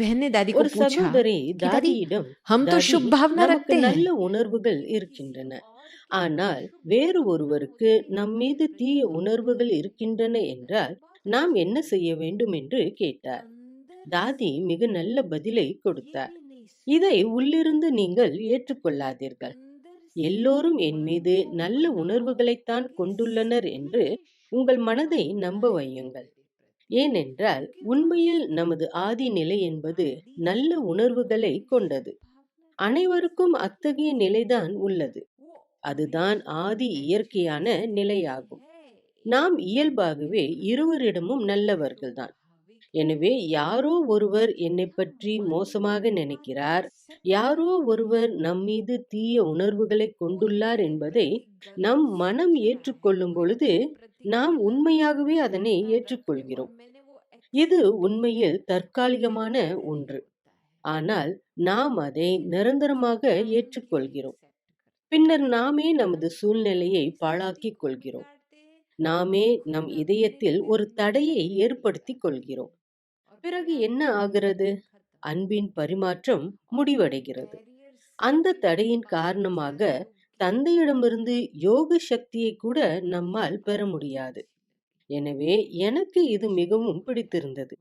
बहन ने दादी को ஒரு पूछा சகோதரி कि दादी தாதியிடம் हम तो தாதி शुभ भावना நமக்கு रखते हैं நல்ல உணர்வுகள் இருக்கின்றன ஆனால் வேறு ஒருவருக்கு நம் மீது தீய உணர்வுகள் இருக்கின்றன என்றால் நாம் என்ன செய்ய வேண்டும் என்று கேட்டார் தாதி மிக நல்ல பதிலை கொடுத்தார் இதை உள்ளிருந்து நீங்கள் ஏற்றுக்கொள்ளாதீர்கள் எல்லோரும் என் மீது நல்ல உணர்வுகளைத்தான் கொண்டுள்ளனர் என்று உங்கள் மனதை நம்ப வையுங்கள் ஏனென்றால் உண்மையில் நமது ஆதி நிலை என்பது நல்ல உணர்வுகளை கொண்டது. அனைவருக்கும் அத்தகைய நிலைதான் உள்ளது. அதுதான் ஆதி இயற்கையான நிலையாகும். நாம் இயல்பாகவே இருவரிடமும் நல்லவர்கள்தான். எனவே யாரோ ஒருவர் என்னை பற்றி மோசமாக நினைக்கிறார் யாரோ ஒருவர் நம் மீது தீய உணர்வுகளை கொண்டுள்ளார் என்பதை நம் மனம் ஏற்றுக்கொள்ளும் பொழுது நாம் உண்மையாகவே அதனை ஏற்றுக்கொள்கிறோம். இது உண்மையில் தற்காலிகமான ஒன்று. ஆனால் நாம் அதை நிரந்தரமாக ஏற்றுக்கொள்கிறோம். பின்னர் நாமே நமது சூழ்நிலையை பாழாக்கிக் கொள்கிறோம். நாமே நம் இதயத்தில் ஒரு தடையை ஏற்படுத்திக் கொள்கிறோம். பிறகு என்ன ஆகிறது? அன்பின் பரிமாற்றம் முடிவடைகிறது. அந்த தடையின் காரணமாக தந்தையிடமிருந்து யோக சக்தியை கூட நம்மால் பெற முடியாது. எனவே எனக்கு இது மிகவும் பிடித்திருந்தது.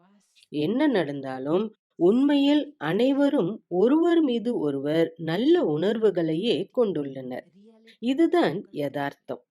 என்ன நடந்தாலும் உண்மையில் அனைவரும் ஒருவர் மீது ஒருவர் நல்ல உணர்வுகளையே கொண்டுள்ளனர். இதுதான் யதார்த்தம்.